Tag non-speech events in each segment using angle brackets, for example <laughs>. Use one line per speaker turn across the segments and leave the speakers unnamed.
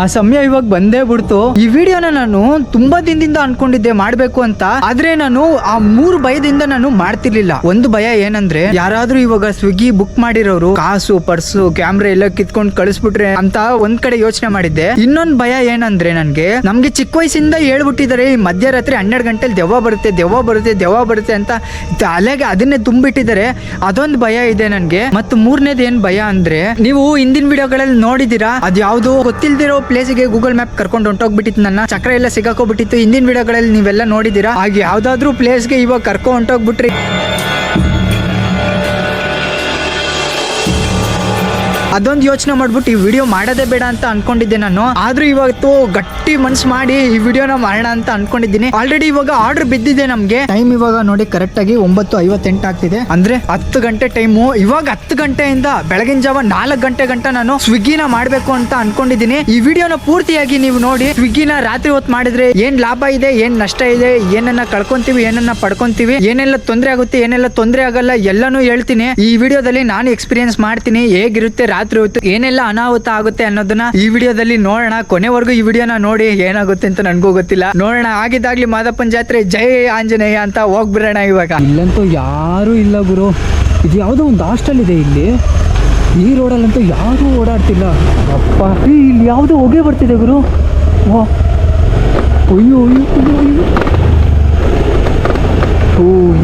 ಆ ಸಮಯ ಇವಾಗ ಬಂದೇ ಬಿಡ್ತು. ಈ ವಿಡಿಯೋನ ನಾನು ತುಂಬಾ ದಿನದಿಂದ ಅನ್ಕೊಂಡಿದ್ದೆ ಮಾಡ್ಬೇಕು ಅಂತ. ಆದ್ರೆ ನಾನು ಆ ಮೂರು ಭಯದಿಂದ ನಾನು ಮಾಡ್ತಿರ್ಲಿಲ್ಲ. ಒಂದು ಭಯ ಏನಂದ್ರೆ, ಯಾರಾದ್ರೂ ಇವಾಗ ಸ್ವಿಗ್ಗಿ ಬುಕ್ ಮಾಡಿರೋರು, ಕಾಸು, ಪರ್ಸು ಕ್ಯಾಮ್ರಾ ಎಲ್ಲ ಕಿತ್ಕೊಂಡು ಕಳಿಸ್ಬಿಟ್ರೆ ಅಂತ ಒಂದ್ ಕಡೆ ಯೋಚನೆ ಮಾಡಿದ್ದೆ. ಇನ್ನೊಂದ್ ಭಯ ಏನಂದ್ರೆ ನನ್ಗೆ, ನಮ್ಗೆ ಚಿಕ್ಕ ವಯಸ್ಸಿಂದ ಹೇಳ್ಬಿಟ್ಟಿದ್ದಾರೆ ಈ ಮಧ್ಯರಾತ್ರಿ ಹನ್ನೆರಡು ಗಂಟೆಲಿ ದೆವ್ವ ಬರುತ್ತೆ ದೆವ್ವ ಬರುತ್ತೆ ದೆವ್ವ ಬರುತ್ತೆ ಅಂತ ತಲೆಗೆ ಅದನ್ನೇ ತುಂಬಿಟ್ಟಿದ್ದಾರೆ. ಅದೊಂದು ಭಯ ಇದೆ ನನ್ಗೆ. ಮತ್ತು ಮೂರನೇದು ಏನ್ ಭಯ ಅಂದ್ರೆ, ನೀವು ಹಿಂದಿನ ವಿಡಿಯೋಗಳಲ್ಲಿ ನೋಡಿದೀರಾ ಅದು ಯಾವ್ದು ಗೊತ್ತಿಲ್ದಿರೋ ಪ್ಲೇಸಿಗೆ ಗೂಗಲ್ ಮ್ಯಾಪ್ ಕರ್ಕೊಂಡು ಹೊಂಟೋಗ್ಬಿಟ್ಟಿತ್ತು. ನನ್ನ ಚಕ್ರ ಎಲ್ಲ ಸಿಗಾಕೋಬಿಟ್ಟಿತ್ತು ಹಿಂದಿನ ವಿಡಿಯೋಗಳಲ್ಲಿ ನೀವೆಲ್ಲ ನೋಡಿದೀರಾ ಹಾಗೆ ಯಾವ್ದಾದ್ರು ಪ್ಲೇಸ್ಗೆ ಇವಾಗ ಕರ್ಕೊಂಡು ಹೊಂಟೋಗ್ಬಿಟ್ರಿ. ಅದೊಂದು ಯೋಚನೆ ಮಾಡ್ಬಿಟ್ಟು ಈ ವಿಡಿಯೋ ಮಾಡೋದೇ ಬೇಡ ಅಂತ ಅನ್ಕೊಂಡಿದ್ದೆ ನಾನು. ಆದ್ರೂ ಇವತ್ತು ಗಟ್ಟಿ ಮನ್ಸು ಮಾಡಿ ಈ ವಿಡಿಯೋನ ಮಾಡೋಣ ಅಂತ ಅನ್ಕೊಂಡಿದ್ದೀನಿ. ಆಲ್ರೆಡಿ ಇವಾಗ ಆರ್ಡರ್ ಬಿದ್ದಿದೆ ನಮ್ಗೆ. ಟೈಮ್ ಇವಾಗ ನೋಡಿ ಕರೆಕ್ಟ್ ಆಗಿ ಒಂಬತ್ತು ಐವತ್ತೆಂಟು ಆಗ್ತಿದೆ. ಅಂದ್ರೆ ಹತ್ತು ಗಂಟೆ ಟೈಮು ಇವಾಗ ಹತ್ತು ಗಂಟೆಯಿಂದ ಬೆಳಗಿನ ಜಾವ ನಾಲ್ಕು ಗಂಟೆ ಗಂಟ ನಾನು ಸ್ವಿಗ್ಗಿನ ಮಾಡ್ಬೇಕು ಅಂತ ಅನ್ಕೊಂಡಿದ್ದೀನಿ. ಈ ವಿಡಿಯೋನ ಪೂರ್ತಿಯಾಗಿ ನೀವು ನೋಡಿ ಸ್ವಿಗ್ಗಿನ ರಾತ್ರಿ ಹೊತ್ತು ಮಾಡಿದ್ರೆ ಏನ್ ಲಾಭ ಇದೆ, ಏನ್ ನಷ್ಟ ಇದೆ, ಏನನ್ನ ಕಳ್ಕೊಂತೀವಿ, ಏನನ್ನ ಪಡ್ಕೊಂತೀವಿ, ಏನೆಲ್ಲ ತೊಂದರೆ ಆಗುತ್ತೆ, ಏನೆಲ್ಲ ತೊಂದರೆ ಆಗಲ್ಲ ಎಲ್ಲಾನು ಹೇಳ್ತೀನಿ. ಈ ವಿಡಿಯೋದಲ್ಲಿ ನಾನು ಎಕ್ಸ್ಪೀರಿಯನ್ಸ್ ಮಾಡ್ತೀನಿ. ಹೇಗಿರುತ್ತೆ ರಾತ್ರಿ ಹೊತ್ತು ಏನೆಲ್ಲ ಅನಾಹುತ ಆಗುತ್ತೆ ಅನ್ನೋದನ್ನ ಈ ವಿಡಿಯೋದಲ್ಲಿ ನೋಡೋಣ. ಕೊನೆವರೆಗೂ ಈ ವಿಡಿಯೋನ ನೋಡಿ ಏನಾಗುತ್ತೆ ಅಂತ ನನಗೂ ಗೊತ್ತಿಲ್ಲ. ನೋಡೋಣ. ಆಗಿದ್ದಾಗ್ಲಿ ಮಾದಪ್ಪನ ಜಾತ್ರೆ ಜೈ ಆಂಜನೇಯ ಅಂತ ಹೋಗ್ಬಿಡೋಣ ಇವಾಗ. ಇಲ್ಲಂತೂ ಯಾರು ಇಲ್ಲ ಗುರು. ಇದು ಯಾವುದೋ ಒಂದು ಹಾಸ್ಟೆಲ್ ಇದೆ ಇಲ್ಲಿ. ಈ ರೋಡಲ್ಲಂತೂ ಯಾರೂ ಓಡಾಡ್ತಿಲ್ಲ. ಅಪ್ಪ ಇಲ್ಲಿ ಯಾವುದೋ ಹೊಗೆ ಬರ್ತಿದೆ ಗುರು. ಅಯ್ಯೋ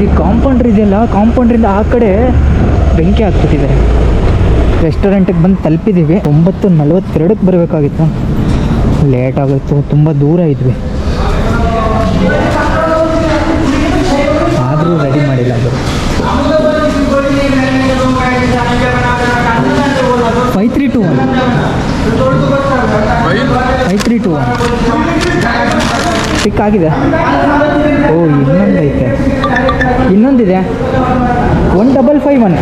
ಈ ಕಾಂಪೌಂಡ್ರ್ ಇದೆಯಲ್ಲ ಕಾಂಪೌಂಡ್ರಿಂದ ಆ ಕಡೆ ಬೆಂಕಿ ಹಾಕ್ಬಿಟ್ಟಿದ್ದಾರೆ. ರೆಸ್ಟೋರೆಂಟಿಗೆ ಬಂದು ತಲುಪಿದ್ದೀವಿ ಒಂಬತ್ತು ನಲ್ವತ್ತೆರಡಕ್ಕೆ ಬರಬೇಕಾಗಿತ್ತು. ಲೇಟ್ ಆಗಿತ್ತು ತುಂಬ ದೂರ ಇದ್ವಿ. ಆದರೂ ರೆಡಿ ಮಾಡಿಲ್ಲ ಅದು five three two one five three two one pick ಆಗಿದೆ ಓ, ಇನ್ನೊಂದೈತೆ. ಇನ್ನೊಂದಿದೆ. One double five one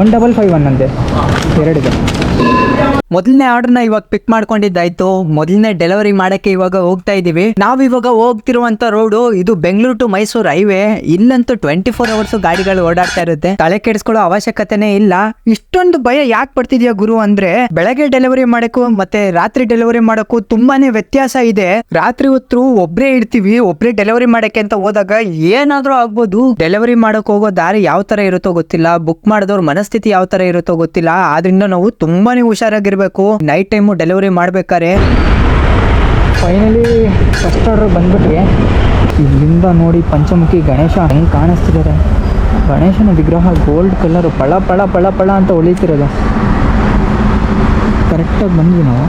one double five one ಅಂತೆ. ಎರಡಿದೆ. ಮೊದಲನೇ ಆರ್ಡರ್ನ ಇವಾಗ ಪಿಕ್ ಮಾಡ್ಕೊಂಡಿದ್ದಾಯ್ತು. ಮೊದಲನೇ ಡೆಲಿವರಿ ಮಾಡಕ್ಕೆ ಇವಾಗ ಹೋಗ್ತಾ ಇದೀವಿ. ನಾವ್ ಇವಾಗ ಹೋಗ್ತಿರುವಂತ ರೋಡು ಇದು ಬೆಂಗಳೂರು ಟು ಮೈಸೂರು ಹೈವೇ ಇಲ್ಲಂತೂ ಟ್ವೆಂಟಿ ಫೋರ್ ಅವರ್ಸ್ ಗಾಡಿಗಳು ಓಡಾಡ್ತಾ ಇರುತ್ತೆ. ತಲೆ ಕೆಡಿಸ್ಕೊಳ್ಳೋ ಅವಶ್ಯಕತೆನೇ ಇಲ್ಲ. ಇಷ್ಟೊಂದು ಭಯ ಯಾಕೆ ಪಡ್ತಿದ್ಯಾ ಗುರು ಅಂದ್ರೆ, ಬೆಳಗ್ಗೆ ಡೆಲಿವರಿ ಮಾಡಕ್ಕೂ ಮತ್ತೆ ರಾತ್ರಿ ಡೆಲಿವರಿ ಮಾಡಕ್ಕೂ ತುಂಬಾನೇ ವ್ಯತ್ಯಾಸ ಇದೆ. ರಾತ್ರಿ ಹೊತ್ತು ಒಬ್ರೇ ಇಡ್ತೀವಿ ಒಬ್ರೇ ಡೆಲಿವರಿ ಮಾಡಕ್ಕೆ ಅಂತ ಹೋದಾಗ ಏನಾದ್ರೂ ಆಗ್ಬೋದು. ಡೆಲಿವರಿ ಮಾಡಕ್ ಹೋಗೋ ದಾರಿ ಯಾವ ತರ ಇರುತ್ತೋ ಗೊತ್ತಿಲ್ಲ. ಬುಕ್ ಮಾಡಿದವ್ರ ಮನಸ್ಥಿತಿ ಯಾವ ತರ ಇರುತ್ತೋ ಗೊತ್ತಿಲ್ಲ. ಆದ್ರಿಂದ ನಾವು ತುಂಬಾನೇ ಹುಷಾರಾಗಿರ್ಬೇಕು. ನೈಟ್ ಟೈಮು ಡೆಲಿವರಿ ಮಾಡ್ಬೇಕಾರೆ ಫೈನಲಿ ಫಸ್ಟ್ ಆರ್ಡರ್ ಬಂದ್ಬಿಟ್ವಿ ಇಲ್ಲಿಂದ ನೋಡಿ ಪಂಚಮುಖಿ ಗಣೇಶ ಹೆಂಗೆ ಕಾಣಿಸ್ತಿದ್ದಾರೆ. ಗಣೇಶನ ವಿಗ್ರಹ ಗೋಲ್ಡ್ ಕಲರ್ ಪಳ ಪಳ ಪಳ ಪಳ ಅಂತ ಹೊಳಿತಿರೋದು ಕರೆಕ್ಟಾಗಿ ಬಂದ್ವಿ ನಾವು.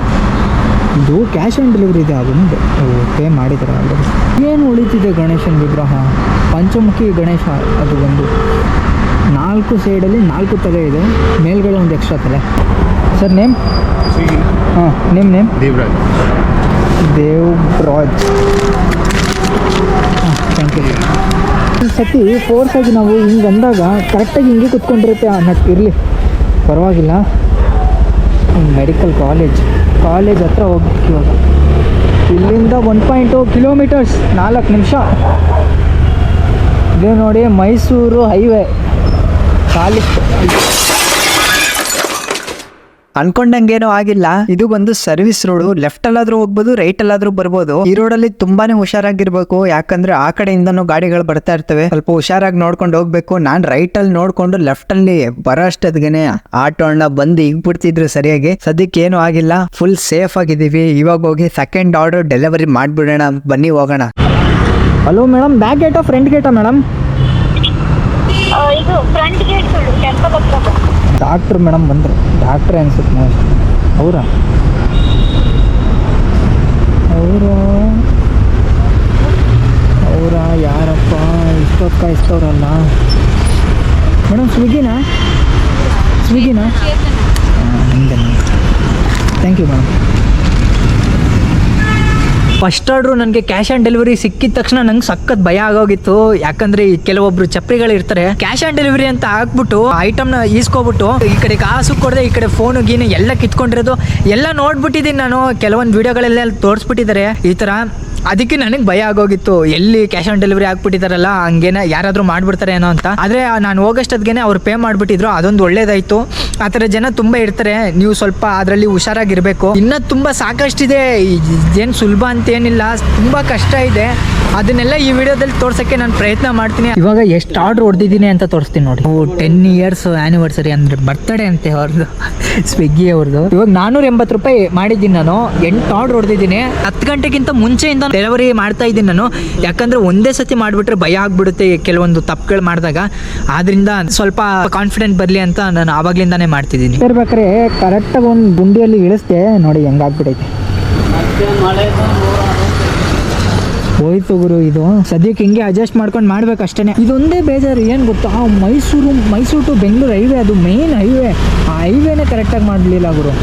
ಇದು ಕ್ಯಾಶ್ ಆನ್ ಡೆಲಿವರಿ ಇದೆ ಅದೊಂದು ಪೇ ಮಾಡಿದ್ದಾರೆ ಆಲ್ರೆಡಿ ಏನು ಉಳಿತಿದೆ ಗಣೇಶನ ವಿಗ್ರಹ? ಪಂಚಮುಖಿ ಗಣೇಶ, ಅದು ಒಂದು ನಾಲ್ಕು ಸೈಡಲ್ಲಿ ನಾಲ್ಕು ತಲೆ ಇದೆ. ಮೇಲ್ಗಡೆ ಒಂದು ಎಕ್ಸ್ಟ್ರಾ ತಲೆ. Sir name? ಹಾಂ ನೇಮ್ ನೇಮ್?
ದೇವರಾಜ್.
ದೇವ್ರಾಜ್. ಹಾಂ ಥ್ಯಾಂಕ್ ಯು ಈ ಸತಿ ಫೋರ್ಸ್ ಆಗಿ ನಾವು ಹಿಂಗೆ ಅಂದಾಗ ಕರೆಕ್ಟಾಗಿ ಹಿಂಗೆ ಕುತ್ಕೊಂಡಿರುತ್ತೆ ಅನ್ನೋದು ಇರಲಿ. ಪರವಾಗಿಲ್ಲ. ಮೆಡಿಕಲ್ ಕಾಲೇಜ್ ಕಾಲೇಜ್ ಹತ್ರ ಹೋಗ್ಬೇಕು ಇವಾಗ. ಇಲ್ಲಿಂದ ಒನ್ ಪಾಯಿಂಟ್ ಟು ಕಿಲೋಮೀಟರ್ಸ್ ನಾಲ್ಕು ನಿಮಿಷ. ಇದು ನೋಡಿ ಮೈಸೂರು ಹೈವೇ ಕಾಲಿತ್ತು ಅನ್ಕೊಂಡಂಗೇನೋ ಆಗಿಲ್ಲ. ಇದು ಬಂದು ಸರ್ವಿಸ್ ರೋಡ್ ಲೆಫ್ಟ್ ಅಲ್ಲಾದ್ರೂ ಹೋಗ್ಬೋದು ರೈಟ್ ಅಲ್ಲಾದ್ರೂ ಬರ್ಬೋದು. ಈ ರೋಡಲ್ಲಿ ತುಂಬಾನೇ ಹುಷಾರಾಗಿರ್ಬೇಕು. ಯಾಕಂದ್ರೆ ಆ ಕಡೆಯಿಂದನೂ ಗಾಡಿಗಳು ಬರ್ತಾ ಇರ್ತವೆ. ಸ್ವಲ್ಪ ಹುಷಾರಾಗಿ ನೋಡ್ಕೊಂಡು ಹೋಗ್ಬೇಕು. ನಾನ್ ರೈಟ್ ಅಲ್ಲಿ ನೋಡ್ಕೊಂಡು ಲೆಫ್ಟ್ ಅಲ್ಲಿ ಬರೋ ಅಷ್ಟೊತ್ತಿಗೆನೆ ಆಟೋ ಅಣ್ಣ ಬಂದು ಬಿಡ್ತಿದ್ರು ಸರಿಯಾಗಿ. ಸದ್ಯಕ್ಕೆ ಏನು ಆಗಿಲ್ಲ. ಫುಲ್ ಸೇಫ್ ಆಗಿದ್ದೀವಿ. ಇವಾಗ ಹೋಗಿ ಸೆಕೆಂಡ್ ಆರ್ಡರ್ ಡೆಲಿವರಿ ಮಾಡ್ಬಿಡೋಣ. ಬನ್ನಿ ಹೋಗೋಣ. ಹಲೋ ಮೇಡಮ್ ಬ್ಯಾಕ್ ಗೇಟಾ ಫ್ರಂಟ್ ಗೇಟಾ ಮೇಡಮ್
ಇದು ಫ್ರಂಟ್ ಗೇಟ್.
ಡಾಕ್ಟ್ರ್ ಮೇಡಮ್ ಬಂದರು. ಡಾಕ್ಟ್ರೇ ಅನ್ಸುತ್ತೆ ಮೋಸ್ಟ್ ಅವರ? ಅವರು? ಅವರ? ಯಾರಪ್ಪ? ಇಷ್ಟೊತ್ತು ಕಾಯಿಸ್ತವ್ರಲ್ಲ ಮೇಡಮ್, ಸ್ವಿಗ್ಗಿನಾ? ಸ್ವಿಗ್ಗಿನಾ? ಹಿಂದೆ thank you madam first order ನನಗೆ ಕ್ಯಾಶ್ ಆನ್ ಡೆಲಿವರಿ ಸಿಕ್ಕಿದ ತಕ್ಷಣ ನಂಗೆ ಸಖತ್ ಭಯ ಆಗೋಗಿತ್ತು. ಯಾಕಂದ್ರೆ ಈ ಕೆಲವೊಬ್ರು ಚಪ್ರಿಗಳು ಇರ್ತಾರೆ ಕ್ಯಾಶ್ ಆನ್ ಡೆಲಿವರಿ ಅಂತ ಹಾಕ್ಬಿಟ್ಟು ಐಟಮ್ನ ಈಸ್ಕೊಬಿಟ್ಟು ಈ ಕಡೆ ಕಾಸು ಕೊಡದೆ, ಈ ಕಡೆ ಫೋನು ಗೀನು ಎಲ್ಲ ಕಿತ್ಕೊಂಡಿರೋದು. ಎಲ್ಲ ನೋಡ್ಬಿಟ್ಟಿದ್ದೀನಿ ನಾನು. ಕೆಲವೊಂದು ವಿಡಿಯೋಗಳೆಲ್ಲ ತೋರಿಸ್ಬಿಟ್ಟಿದ್ದಾರೆ. ಈ ಥರ ಅದಕ್ಕೆ ನನಗೆ ಭಯ ಆಗೋಗಿತ್ತು. ಎಲ್ಲಿ ಕ್ಯಾಶ್ ಆನ್ ಡೆಲಿವರಿ ಆಗ್ಬಿಟ್ಟಿದಾರಲ್ಲ ಹಂಗೇನ ಯಾರಾದರೂ ಮಾಡ್ಬಿಡ್ತಾರೆ ಏನೋ ಅಂತ. ಆದರೆ ನಾನು ಹೋಗೋಷ್ಟೊತ್ತಿಗೆ ಅವ್ರು ಪೇ ಮಾಡಿಬಿಟ್ಟಿದ್ರು, ಅದೊಂದು ಒಳ್ಳೇದಾಯಿತು. ಆ ಥರ ಜನ ತುಂಬ ಇರ್ತಾರೆ, ನೀವು ಸ್ವಲ್ಪ ಅದರಲ್ಲಿ ಹುಷಾರಾಗಿರಬೇಕು. ಇನ್ನೂ ತುಂಬ ಸಾಕಷ್ಟಿದೆ ಏನು ಸುಲಭ ಅಂತ ಏನಿಲ್ಲ ತುಂಬ ಕಷ್ಟ ಇದೆ. ಅದನ್ನೆಲ್ಲ ಈ ವಿಡಿಯೋದಲ್ಲಿ ತೋರ್ಸೋಕ್ಕೆ ನಾನು ಪ್ರಯತ್ನ ಮಾಡ್ತೀನಿ. ಇವಾಗ ಎಷ್ಟು ಆರ್ಡ್ರ್ ಹೊಡೆದಿದ್ದೀನಿ ಅಂತ ತೋರಿಸ್ತೀನಿ ನೋಡಿ. ಟೆನ್ ಇಯರ್ಸ್ ಆ್ಯನಿವರ್ಸರಿ ಅಂದರೆ ಬರ್ತಡೇ ಅಂತೆ ಅವ್ರದ್ದು ಸ್ವಿಗ್ಗಿ ಅವ್ರದ್ದು ಇವಾಗ ನಾನೂರ ಎಂಬತ್ತು ರೂಪಾಯಿ ಮಾಡಿದ್ದೀನಿ ನಾನು, ಎಂಟು ಆರ್ಡ್ರ್ ಹೊಡೆದಿದ್ದೀನಿ. ಹತ್ತು ಗಂಟೆಗಿಂತ ಮುಂಚೆಯಿಂದ ಡೆಲಿವರಿ ಮಾಡ್ತಾ ಇದ್ದೀನಿ ನಾನು. ಯಾಕಂದ್ರೆ ಒಂದೇ ಸತಿ ಮಾಡಿಬಿಟ್ರೆ ಭಯ ಆಗ್ಬಿಡುತ್ತೆ ಕೆಲವೊಂದು ತಪ್ಪುಗಳು ಮಾಡಿದಾಗ. ಆದ್ರಿಂದ ಸ್ವಲ್ಪ ಕಾನ್ಫಿಡೆಂಟ್ ಬರಲಿ ಅಂತ ನಾನು ಆವಾಗ್ಲಿಂದಾನೇ ಮಾಡ್ತಿದ್ದೀನಿ. ಇರ್ಬೇಕಾದ್ರೆ ಕರೆಕ್ಟಾಗಿ ಒಂದು ಗುಂಡಿಯಲ್ಲಿ ಇಳಿಸ್ದೆ. ನೋಡಿ ಹೆಂಗಾಗ್ಬಿಟ್ಟೈತೆ ಹೋಯ್ತು ಗುರು ಇದು. ಸದ್ಯಕ್ಕೆ ಹಿಂಗೆ ಅಡ್ಜಸ್ಟ್ ಮಾಡ್ಕೊಂಡು ಮಾಡ್ಬೇಕು ಅಷ್ಟೇ ಇದೊಂದೇ ಬೇಜಾರು, ಏನು ಗೊತ್ತಾ? ಆ ಮೈಸೂರು ಮೈಸೂರು ಟು ಬೆಂಗಳೂರು ಹೈವೇ ಅದು ಮೇನ್ ಹೈವೇ ಆ ಹೈವೇನೇ ಕರೆಕ್ಟಾಗಿ ಮಾಡಲಿಲ್ಲ ಗುರು.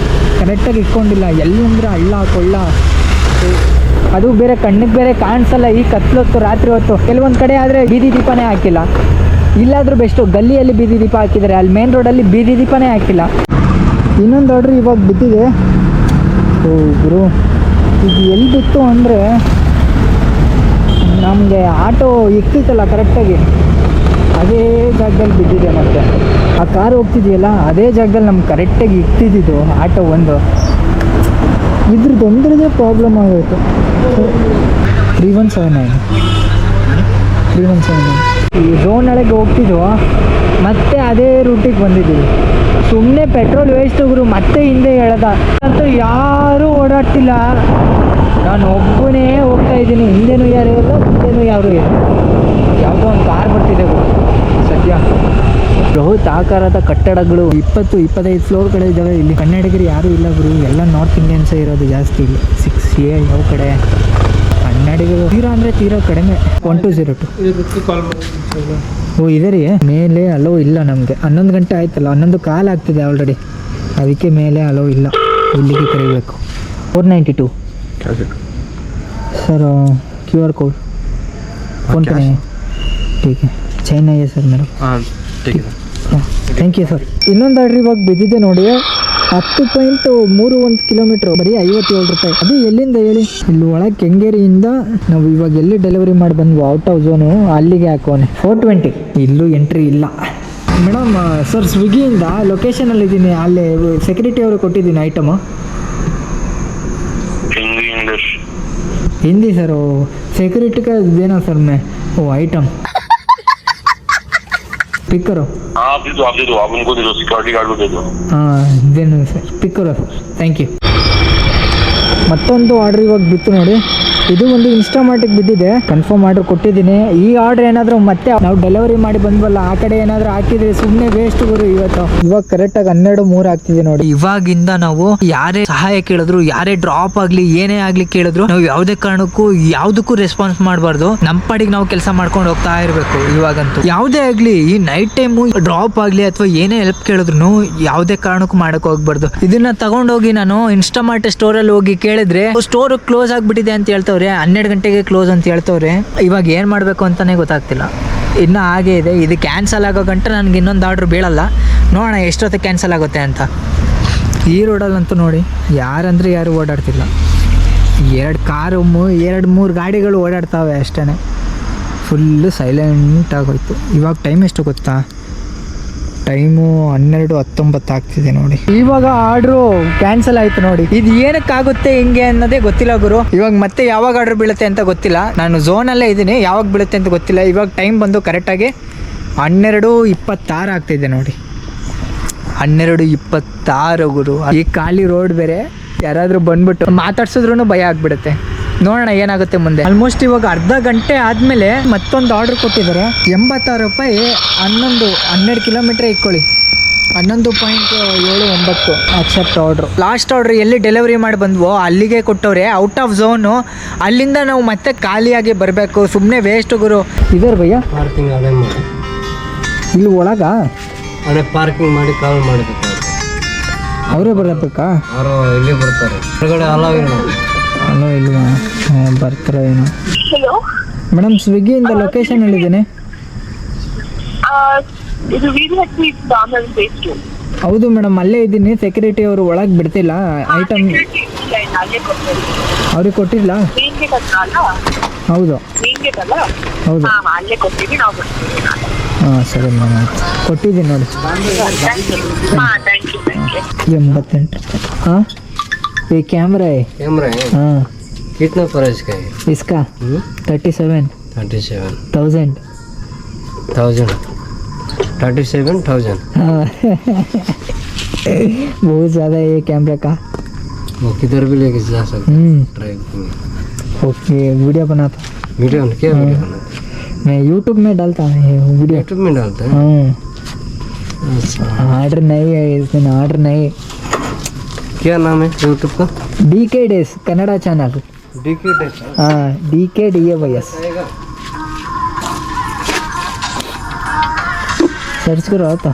ಕರೆಕ್ಟಾಗಿ ಇಟ್ಕೊಂಡಿಲ್ಲ. ಎಲ್ಲಿ ಅಂದ್ರೆ ಹಳ್ಳ ಕೊಳ್ಳ. ಅದು ಬೇರೆ ಕಣ್ಣಿಗೆ ಬೇರೆ ಕಾಣಿಸಲ್ಲ ಈ ಕತ್ಲೊತ್ತು ರಾತ್ರಿ ಹೊತ್ತು. ಕೆಲವೊಂದು ಕಡೆ ಆದರೆ ಬೀದಿ ದೀಪನೇ ಹಾಕಿಲ್ಲ. ಇಲ್ಲಾದರೂ ಬೆಸ್ಟು ಗಲ್ಲಿಯಲ್ಲಿ ಬೀದಿ ದೀಪ ಹಾಕಿದ್ದಾರೆ ಅಲ್ಲಿ ಮೇನ್ ರೋಡಲ್ಲಿ ಬೀದಿ ದೀಪನೇ ಹಾಕಿಲ್ಲ. ಇನ್ನೊಂದು ಆರ್ಡ್ರ್ ಇವಾಗ ಬಿದ್ದಿದೆ. ಓ ಗುರು, ಇದು ಎಲ್ಲಿ ಬಿತ್ತು ಅಂದರೆ ನಮಗೆ ಆಟೋ ಇಕ್ತಿತ್ತಲ್ಲ ಕರೆಕ್ಟಾಗಿ ಅದೇ ಜಾಗದಲ್ಲಿ ಬಿದ್ದಿದೆ ಮತ್ತೆ. ಆ ಕಾರ್ ಹೋಗ್ತಿದೆಯಲ್ಲ, ಅದೇ ಜಾಗದಲ್ಲಿ ನಮ್ಗೆ ಕರೆಕ್ಟಾಗಿ ಇಕ್ತಿದ್ದು ಆಟೋ ಒಂದು. ಇದ್ರದ್ದು ಒಂದ್ರದ್ದೇ ಪ್ರಾಬ್ಲಮ್ ಆಗೋಯ್ತು. Three one seven nine. Three one seven nine. ಈ ಝೋನ್ ಒಳಗೆ ಹೋಗ್ತಿದ್ವು ಮತ್ತೆ ಅದೇ ರೂಟಿಗೆ ಬಂದಿದ್ದೀವಿ. ಸುಮ್ಮನೆ ಪೆಟ್ರೋಲ್ ವೇಸ್ಟ್ ಗುರು ಮತ್ತೆ ಹಿಂದೆ ಹೇಳದ ಮತ್ತು ಯಾರೂ ಓಡಾಡ್ತಿಲ್ಲ. ನಾನು ಒಬ್ಬನೇ ಹೋಗ್ತಾ ಇದ್ದೀನಿ. ಹಿಂದೆನೂ ಯಾರು ಇಲ್ಲ ಮುಂದೆನೂ ಯಾರು ಇಲ್ಲ. ಯಾವುದೋ ಒಂದು ಕಾರ್ ಬರ್ತಿದೆ ಗುರು. ಸದ್ಯ. ಬೃಹತ್ ಆಕಾರದ ಕಟ್ಟಡಗಳು ಇಪ್ಪತ್ತು ಇಪ್ಪತ್ತೈದು ಫ್ಲೋರ್ಗಳು ಇದ್ದಾವೆ ಇಲ್ಲಿ ಕನ್ನಡಿಗರು ಯಾರೂ ಇಲ್ಲ ಗುರು ಎಲ್ಲ ನಾರ್ತ್ ಇಂಡಿಯನ್ಸೇ ಇರೋದು ಜಾಸ್ತಿ ಇಲ್ಲಿ ಸಿಕ್ಸ್ ಎ ಯಾವ ಕಡೆ ಕನ್ನಡಿಗರು ತೀರಾ ಅಂದರೆ ತೀರಾ ಕಡಿಮೆ one two zero two O ಇದೆ ರೀ ಮೇಲೆ ಅಲೋ ಇಲ್ಲ ನಮಗೆ ಹನ್ನೊಂದು ಗಂಟೆ ಆಯ್ತಲ್ಲ ಹನ್ನೊಂದು ಕಾಲ್ ಆಗ್ತಿದೆ ಆಲ್ರೆಡಿ ಅದಕ್ಕೆ ಮೇಲೆ ಅಲೋ ಇಲ್ಲ ಇಲ್ಲಿಗೆ ಕರೀಬೇಕು four ninety two sir Q R code PhonePe नहीं है ठीक है ಚೈನ್ है ಸರ್ ಮೇಡಮ್
हाँ ठीक है
ಥ್ಯಾಂಕ್ ಯು ಸರ್ ಇನ್ನೊಂದು ಆರ್ಡ್ರ್ ಇವಾಗ ಬಿದ್ದಿದೆ ನೋಡಿ ಹತ್ತು ಪಾಯಿಂಟ್ ಮೂರು ಒಂದು ಕಿಲೋಮೀಟ್ರ್ ಬರೀ ಐವತ್ತೇಳು ರೂಪಾಯಿ. ಅದು ಎಲ್ಲಿಂದ ಹೇಳಿ? ಇಲ್ಲಿ ಒಳಗೆ ಕೆಂಗೇರಿಯಿಂದ ನಾವು ಇವಾಗ ಎಲ್ಲಿ ಡೆಲಿವರಿ ಮಾಡಿ ಬಂದ್ವು ಔಟ್ ಆಫ್ ಝೋನು ಅಲ್ಲಿಗೆ ಹಾಕೋನೆ ಫೋರ್ ಟ್ವೆಂಟಿ ಇಲ್ಲೂ ಎಂಟ್ರಿ ಇಲ್ಲ. ಮೇಡಮ್ ಸರ್ ಸ್ವಿಗ್ಗಿಯಿಂದ ಲೊಕೇಶನಲ್ಲಿದ್ದೀನಿ ಅಲ್ಲಿ ಸೆಕ್ಯೂರಿಟಿ ಅವರು ಕೊಟ್ಟಿದ್ದೀನಿ ಐಟಮು
ಹಿಂದಿ ಸರ್ ಓ ಸೆಕ್ಯೂರಿಟಿ ಏನೋ ಸರ್ ಮೇ ಓ ಐಟಮ್ ಸ್ಪೀಕರು
ಹಾಂ ಆಗಿದ್ದು ಅವನಿಗೂ security sir speaker thank you ಮತ್ತೊಂದು ಆರ್ಡ್ರ್ ಇವಾಗ ಬಿತ್ತು ನೋಡಿ. ಇದು ಒಂದು ಇನ್ಸ್ಟಾಮಾರ್ಟಿಗೆ ಬಿದ್ದಿದೆ. ಕನ್ಫರ್ಮ್ ಆರ್ಡರ್ ಕೊಟ್ಟಿದ್ದೀನಿ. ಈ ಆರ್ಡರ್ ಏನಾದರೂ ಮತ್ತೆ ನಾವು ಡೆಲಿವರಿ ಮಾಡಿ ಬಂದ್ವಲ್ಲ, ಆ ಕಡೆ ಏನಾದರೂ ಹಾಕಿದ್ರೆ ಸುಮ್ಮನೆ ವೇಸ್ಟ್ ಗುರು ಇವತ್ತು. ಇವಾಗ ಕರೆಕ್ಟಾಗಿ ಹನ್ನೆರಡು, ಮೂರು ಆಗ್ತಿದೆ ನೋಡಿ. ಇವಾಗಿಂದ ನಾವು ಯಾರೇ ಸಹಾಯ ಕೇಳಿದ್ರು, ಯಾರೇ ಡ್ರಾಪ್ ಆಗ್ಲಿ, ಏನೇ ಆಗಲಿ ಕೇಳಿದ್ರು, ನಾವು ಯಾವುದೇ ಕಾರಣಕ್ಕೂ ಯಾವುದಕ್ಕೂ ರೆಸ್ಪಾನ್ಸ್ ಮಾಡಬಾರ್ದು. ನಮ್ಮ ಪಾಡಿಗೆ ನಾವು ಕೆಲಸ ಮಾಡ್ಕೊಂಡು ಹೋಗ್ತಾ ಇರಬೇಕು ಇವಾಗಂತೂ. ಯಾವುದೇ ಆಗಲಿ, ಈ ನೈಟ್ ಟೈಮು ಡ್ರಾಪ್ ಆಗ್ಲಿ ಅಥವಾ ಏನೇ ಹೆಲ್ಪ್ ಕೇಳಿದ್ರು ಯಾವುದೇ ಕಾರಣಕ್ಕೂ ಮಾಡಕ್ ಹೋಗ್ಬಾರ್ದು. ಇದನ್ನ ತಗೊಂಡೋಗಿ ನಾನು ಇನ್ಸ್ಟಾಮಾರ್ಟ್ ಸ್ಟೋರಲ್ಲಿ ಹೋಗಿ ಕೇಳಿದ್ರೆ ಸ್ಟೋರ್ ಕ್ಲೋಸ್ ಆಗ್ಬಿಟ್ಟಿದೆ ಅಂತ ಹೇಳ್ತವ್ರೆ, ಹನ್ನೆರಡು ಗಂಟೆಗೆ ಕ್ಲೋಸ್ ಅಂತ ಹೇಳ್ತವ್ರೆ, ಇವಾಗ ಏನು ಮಾಡಬೇಕು ಅಂತಾನೆ ಗೊತ್ತಾಗ್ತಿಲ್ಲ. ಇನ್ನು ಹಾಗೆ ಇದೆ, ಇದು ಕ್ಯಾನ್ಸಲ್ ಆಗೋ ಗಂಟೆ ನನಗೆ ಇನ್ನೊಂದು ಆರ್ಡ್ರ್ ಬೀಳಲ್ಲ. ನೋಡೋಣ ಎಷ್ಟೊತ್ತಿಗೆ ಕ್ಯಾನ್ಸಲ್ ಆಗುತ್ತೆ ಅಂತ. ಈ ರೋಡಲ್ಲಂತೂ ನೋಡಿ, ಯಾರಂದ್ರೆ ಯಾರು ಓಡಾಡ್ತಿಲ್ಲ. ಎರಡು ಕಾರು, ಮೂ, ಎರಡು ಮೂರು ಗಾಡಿಗಳು ಓಡಾಡ್ತಾವೆ ಅಷ್ಟೇ ಫುಲ್ಲು ಸೈಲೆಂಟ್ ಆಗೋಯ್ತು. ಇವಾಗ ಟೈಮ್ ಎಷ್ಟು ಗೊತ್ತಾ? ಟೈಮು ಹನ್ನೆರಡು ಹತ್ತೊಂಬತ್ತು ಆಗ್ತಿದೆ ನೋಡಿ. ಇವಾಗ ಆರ್ಡ್ರು ಕ್ಯಾನ್ಸಲ್ ಆಯ್ತು ನೋಡಿ. ಇದು ಏನಕ್ಕಾಗುತ್ತೆ, ಹಿಂಗೆ ಅನ್ನೋದೇ ಗೊತ್ತಿಲ್ಲ ಗುರು. ಇವಾಗ ಮತ್ತೆ ಯಾವಾಗ ಆರ್ಡರ್ ಬೀಳುತ್ತೆ ಅಂತ ಗೊತ್ತಿಲ್ಲ. ನಾನು ಝೋನಲ್ಲೇ ಇದ್ದೀನಿ, ಯಾವಾಗ ಬೀಳುತ್ತೆ ಅಂತ ಗೊತ್ತಿಲ್ಲ. ಇವಾಗ ಟೈಮ್ ಬಂದು ಕರೆಕ್ಟಾಗಿ ಹನ್ನೆರಡು ಇಪ್ಪತ್ತಾರು ಆಗ್ತಿದೆ ನೋಡಿ. ಹನ್ನೆರಡು ಇಪ್ಪತ್ತಾರು ಗುರು. ಈ ಖಾಲಿ ರೋಡ್ ಬೇರೆ. ಯಾರಾದರೂ ಬಂದ್ಬಿಟ್ಟು ಮಾತಾಡ್ಸಿದ್ರು ಭಯ ಆಗ್ಬಿಡುತ್ತೆ. ನೋಡೋಣ ಏನಾಗುತ್ತೆ ಮುಂದೆ. ಆಲ್ಮೋಸ್ಟ್ ಇವಾಗ ಅರ್ಧ ಗಂಟೆ ಆದಮೇಲೆ ಮತ್ತೊಂದು ಆರ್ಡರ್ ಕೊಟ್ಟಿದ್ದಾರೆ. ಎಂಬತ್ತಾರು ರೂಪಾಯಿ ಹನ್ನೊಂದು ಹನ್ನೆರಡು ಕಿಲೋಮೀಟ್ರ್ ಇಟ್ಕೊಳ್ಳಿ ಹನ್ನೊಂದು ಪಾಯಿಂಟ್ ಏಳು ಒಂಬತ್ತು ಅಕ್ಸೆಪ್ಟ್ ಆರ್ಡ್ರು ಲಾಸ್ಟ್ ಆರ್ಡ್ರ್ ಎಲ್ಲಿ ಡೆಲಿವರಿ ಮಾಡಿ ಬಂದ್ವೋ ಅಲ್ಲಿಗೆ ಕೊಟ್ಟವ್ರೆ ಔಟ್ ಆಫ್ ಝೋನು ಅಲ್ಲಿಂದ ನಾವು ಮತ್ತೆ ಖಾಲಿಯಾಗಿ ಬರಬೇಕು. ಸುಮ್ಮನೆ ವೇಸ್ಟ್ ಗುರು. ಇದರ್ ಭಯ್ಯ?
ಪಾರ್ಕಿಂಗ್ ಅದೇ ಮಾಡಿ.
ಇಲ್ಲಿ ಒಳಗ?
ಅದೇ ಪಾರ್ಕಿಂಗ್ ಮಾಡಿ ಕಾಲ್ ಮಾಡಬೇಕು
ಅವರೇ ಬರಬೇಕಾ?
ಅವರು ಇಲ್ಲಿ ಬರ್ತಾರೆ. ಹೊರಗಡೆ ಅಲಾವ್
ಅಲ್ಲೋ ಇಲ್ವಾ? ಬರ್ತಾರ ಏನು?
ಹಲೋ
ಮೇಡಮ್ ಸ್ವಿಗ್ಗಿಯಿಂದ ಲೊಕೇಶನ್ ಹೇಳಿದ್ದೀನಿ
ಇದು ದಾಮನ್
ಹೌದು ಮೇಡಮ್ ಅಲ್ಲೇ ಇದ್ದೀನಿ. ಸೆಕ್ಯೂರಿಟಿ ಅವರು ಒಳಗೆ ಬಿಡ್ತಿಲ್ಲ. ಐಟಮ್ ಅವ್ರಿಗೆ ಕೊಟ್ಟಿಲ್ಲ? ಹೌದು. ಹೌದು.
ಹಾ ಅಲ್ಲೇ ಕೊಡ್ತೀವಿ ನಾವು ಬರ್ತೀವಿ
ಹಾಂ ಸರಿ ಮೇಡಮ್ ಆಯ್ತು ಕೊಟ್ಟಿದ್ದೀನಿ ನೋಡಿ.
ಹಾಂ ಥ್ಯಾಂಕ್ ಯು ಥ್ಯಾಂಕ್ ಯು
ಎಂಬತ್ತೆಂಟು. हाँ ये कैमरा है।
कैमरा है?
हाँ।
कितना प्राइस का है?
इसका? Thirty seven.
Thirty seven.
Thousand.
Thousand? Thirty seven thousand?
हाँ। बहुत ज़्यादा है ये कैमरा का।
वो किधर भी लेके जा सकते
हम्म।
ड्राइव में
ओके वीडियो बनाता।
वीडियो क्या
हाँ।
वीडियो बनाते?
मैं यूट्यूब में डालता हूँ वीडियो।
यूट्यूब में डालते हैं?
हाँ।
अच्छा।
ऑर्डर नहीं है इसमें ऑर्डर नहीं।
क्या नाम है यूट्यूब का?
डी के डेस कन्नड़ा चैनल
डी के
हाँ D K D A Y S search करो आता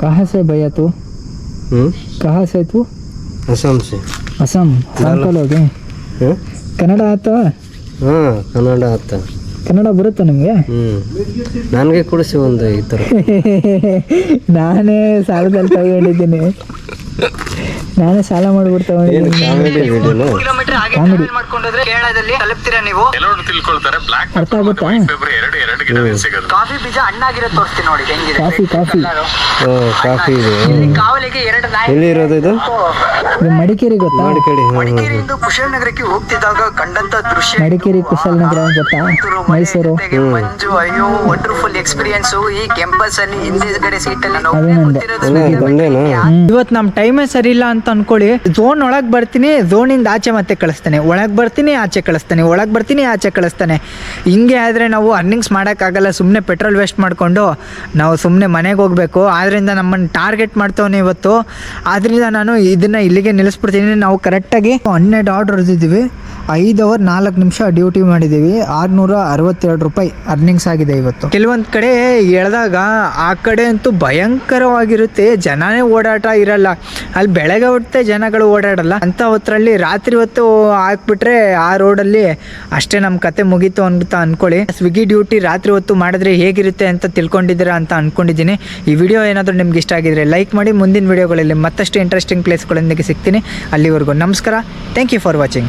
कहाँ से भैया तू? कहाँ से तू?
असम से।
असम। असम का लोग हाँ? ಕನ್ನಡ ಆತವಾ
ಹಾಂ ಕನ್ನಡ ಆತ.
ಕನ್ನಡ ಬರುತ್ತಾ ನಿಮಗೆ?
ಹ್ಞೂ ನನಗೆ ಕೊಡಿಸಿ ಒಂದು ಈ ಥರ. <laughs>
ನಾನೇ ಸಾಲದಲ್ಲಿ ತಗೊಂಡಿದ್ದೀನಿ. ನಾನೇ ಸಾಲ ಮಾಡ್ಬಿಟ್ಟು
ಏನು ಕಾಮಿಡಿ ವಿಡಿಯೋನು
ಕಿಲೋಮೀಟರ್ ಆಗಿ ಟ್ರಾವೆಲ್ ಮಾಡ್ಕೊಂಡ್ರೆ ಕೇರಳದಲ್ಲಿ ತಲುಪ್ತೀರಾ ನೀವು?
ತಿಳ್ಕೊಳ್ತಾರೆ ಬ್ಲಾಕ್
ಅರ್ಥ ಆಗುತ್ತಾ?
ಪೇಪರ್ ಎರಡು ಎರಡು ಗಿಡ ಸಿಗೋದು
ಕಾಫಿ ಬೀಜ ಹಣ್ಣಾಗಿರೋ ತೋರಿಸ್ತೀನಿ ನೋಡಿ ಹೆಂಗಿದೆ
ಕಾಫಿ ಕಾಫಿ. ಓ ಕಾಫಿ ಇದೆ.
ಇಲ್ಲಿ ಕಾವಲಿಗೆ ಎರಡು ನಾಯಿ
ಎಲ್ಲಿ ಇರೋದು ಇದು?
ಇದು ಮಡಿಕೇರಿ ಗೊತ್ತಾ?
ಮಡಿಕೇರಿ ಹಾಂ ಹಾಂ
ಮಡಿಕೇರಿಯಿಂದ ಕುಶಾಲನಗರಕ್ಕೆ ಹೋಗ್ತಿದ್ದಾಗ ಕಂಡಂತ ದೃಶ್ಯ ಮಡಿಕೇರಿ ಕುಶಾಲನಗರ ಗೊತ್ತಾ? ಮೈಸೂರು. ಮಂಜು ಅಯ್ಯೋ ವಂಡರ್ಫುಲ್ ಎಕ್ಸ್ಪೀರಿಯನ್ಸ್ ಈ ಕ್ಯಾಂಪಸ್ ಅಲ್ಲಿ ಹಿಂದಿಗಡೆ ಸೀಟ್ ಅಲ್ಲಿ
ಅಲ್ಲ ಒಂದೇನಾ
ಇವತ್ತು ನಮ್ಮ ಟೈಮೇ ಸರಿ ಇಲ್ಲ ಅಂತ ಅನ್ಕೊಳ್ಳಿ. ಝೋನ್ ಒಳಗೆ ಬರ್ತೀನಿ ಝೋನಿಂದ ಆಚೆ ಮತ್ತೆ ಕಳಿಸ್ತಾನೆ. ಒಳಗೆ ಬರ್ತೀನಿ ಆಚೆ ಕಳಿಸ್ತಾನೆ. ಒಳಗೆ ಬರ್ತೀನಿ ಆಚೆ ಕಳಿಸ್ತಾನೆ. ಹಿಂಗೆ ಆದ್ರೆ ನಾವು ಅರ್ನಿಂಗ್ಸ್ ಮಾಡೋಕ್ಕಾಗಲ್ಲ ಸುಮ್ಮನೆ ಪೆಟ್ರೋಲ್ ವೇಸ್ಟ್ ಮಾಡಿಕೊಂಡು ನಾವು ಸುಮ್ಮನೆ ಮನೆಗೆ ಹೋಗಬೇಕು. ಆದ್ದರಿಂದ ನಮ್ಮನ್ನು ಟಾರ್ಗೆಟ್ ಮಾಡ್ತವನೆ ಇವತ್ತು. ಆದ್ದರಿಂದ ನಾನು ಇದನ್ನು ಇಲ್ಲಿಗೆ ನಿಲ್ಲಿಸ್ಬಿಡ್ತೀನಿ. ನಾವು ಕರೆಕ್ಟಾಗಿ ಹನ್ನೆರಡು ಆರ್ಡ್ರ್ ಹೊರದಿದ್ದೀವಿ ಐದು ಅವರ್ ನಾಲ್ಕು ನಿಮಿಷ ಡ್ಯೂಟಿ ಮಾಡಿದ್ದೀವಿ. ಆರುನೂರ ಅರವತ್ತೆರಡು ರೂಪಾಯಿ ಅರ್ನಿಂಗ್ಸ್ ಆಗಿದೆ ಇವತ್ತು. ಕೆಲವೊಂದು ಕಡೆ ಎಳೆದಾಗ ಆ ಕಡೆ ಅಂತೂ ಭಯಂಕರವಾಗಿರುತ್ತೆ. ಜನನೇ ಓಡಾಟ ಇರಲ್ಲ. ಅಲ್ಲಿ ಬೆಳಗ್ಗೆ ಹೊತ್ತೆ ಜನಗಳು ಓಡಾಡಲ್ಲ. ಅಂತ ಹೊತ್ತರಲ್ಲಿ ರಾತ್ರಿ ಹೊತ್ತು ಹಾಕ್ಬಿಟ್ರೆ ಆ ರೋಡಲ್ಲಿ ಅಷ್ಟೇ ನಮ್ಮ ಕತೆ ಮುಗೀತು ಅಂತ ಅನ್ಕೊಳ್ಳಿ. ಸ್ವಿಗ್ಗಿ ಡ್ಯೂಟಿ ರಾತ್ರಿ ಹೊತ್ತು ಮಾಡಿದ್ರೆ ಹೇಗಿರುತ್ತೆ ಅಂತ ತಿಳ್ಕೊಂಡಿದ್ದೀರಾ ಅಂತ ಅಂದ್ಕೊಂಡಿದ್ದೀನಿ ಈ ವಿಡಿಯೋ ಏನಾದರೂ ನಿಮ್ಗೆ ಇಷ್ಟ ಆಗಿದ್ರೆ ಲೈಕ್ ಮಾಡಿ ಮುಂದಿನ ವಿಡಿಯೋಗಳಲ್ಲಿ ಮತ್ತಷ್ಟು ಇಂಟ್ರೆಸ್ಟಿಂಗ್ ಪ್ಲೇಸ್ಗಳೊಂದಿಗೆ ಸಿಗ್ತೀನಿ. ಅಲ್ಲಿವರೆಗೂ ನಮಸ್ಕಾರ. Thank you for watching